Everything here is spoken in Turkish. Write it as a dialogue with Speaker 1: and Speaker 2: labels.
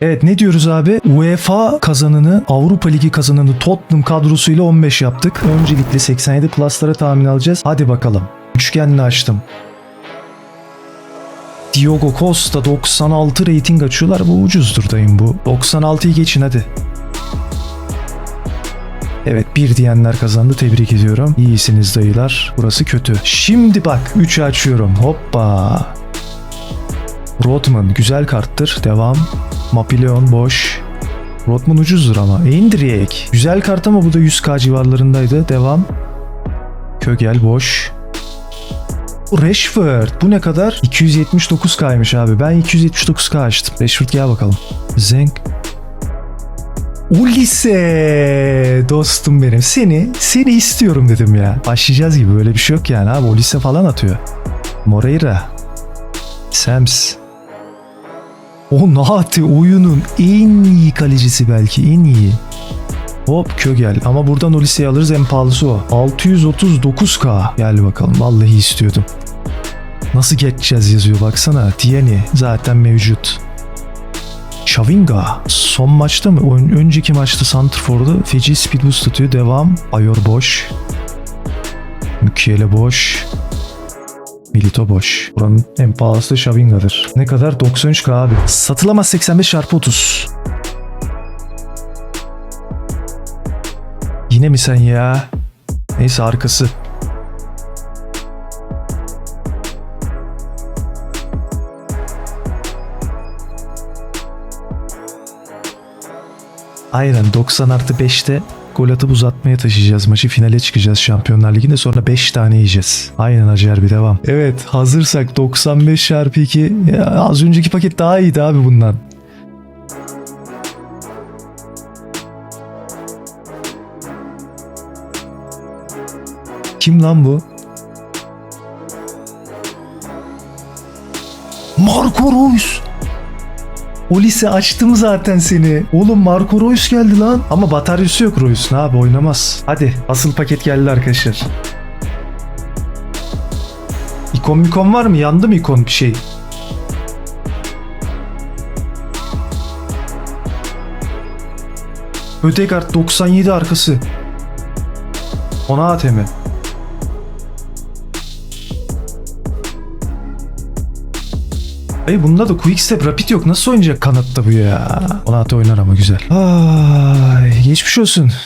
Speaker 1: Evet ne diyoruz abi? UEFA kazanını, Avrupa Ligi kazanını Tottenham kadrosuyla 15 yaptık. Öncelikle 87 pluslara tahmin alacağız. Hadi bakalım. Üçgenle açtım. Diogo Costa 96 rating açıyorlar. Bu ucuzdur dayım bu. 96'yı geçin hadi. Evet bir diyenler kazandı tebrik ediyorum. İyisiniz dayılar. Burası kötü. Şimdi bak 3'ü açıyorum. Hoppa. Rodman güzel karttır. Devam. Mapileon boş. Rodman ucuzdur ama. Endriek. Güzel kart ama bu da 100k civarlarındaydı. Devam. Kögel boş. Rashford. Bu ne kadar? 279k'ymış abi. Ben 279k açtım. Rashford gel bakalım. Zenk. Ulisse dostum benim seni seni istiyorum dedim ya. Başlayacağız gibi böyle bir şey yok yani abi Ulisse falan atıyor. Moreira. Sams. O Nati oyunun en iyi kalecisi belki en iyi. Hop Kögel ama buradan Ulisse'yi alırız en pahalısı o. 639k. Gel bakalım vallahi istiyordum. Nasıl geçeceğiz yazıyor baksana. Tierney zaten mevcut. Shavinga son maçta mı? Ön- önceki maçta Santrfor'da feci speed boost atıyor. Devam. Ayor boş. Mukiele boş. Milito boş. Buranın en pahalısı Shavinga'dır. Ne kadar? 93k abi. Satılamaz 85 çarpı 30. Yine mi sen ya? Neyse arkası. Aynen 90 artı 5'te gol atıp uzatmaya taşıyacağız maçı. Finale çıkacağız Şampiyonlar Ligi'nde sonra 5 tane yiyeceğiz. Aynen Hacer bir devam. Evet hazırsak 95 çarpı 2 ya, az önceki paket daha iyiydi abi bundan. Kim lan bu? Marco Reus. O lise açtım zaten seni. Oğlum Marco Reus geldi lan. Ama bataryası yok Reus'un abi oynamaz. Hadi asıl paket geldi arkadaşlar. İkon mikon var mı? Yandı mı ikon bir şey? Ödegard 97 arkası. Ona atemi. Ay bunda da quick step rapid yok. Nasıl oynayacak kanatta bu ya? Onata oynar ama güzel. Ay geçmiş olsun.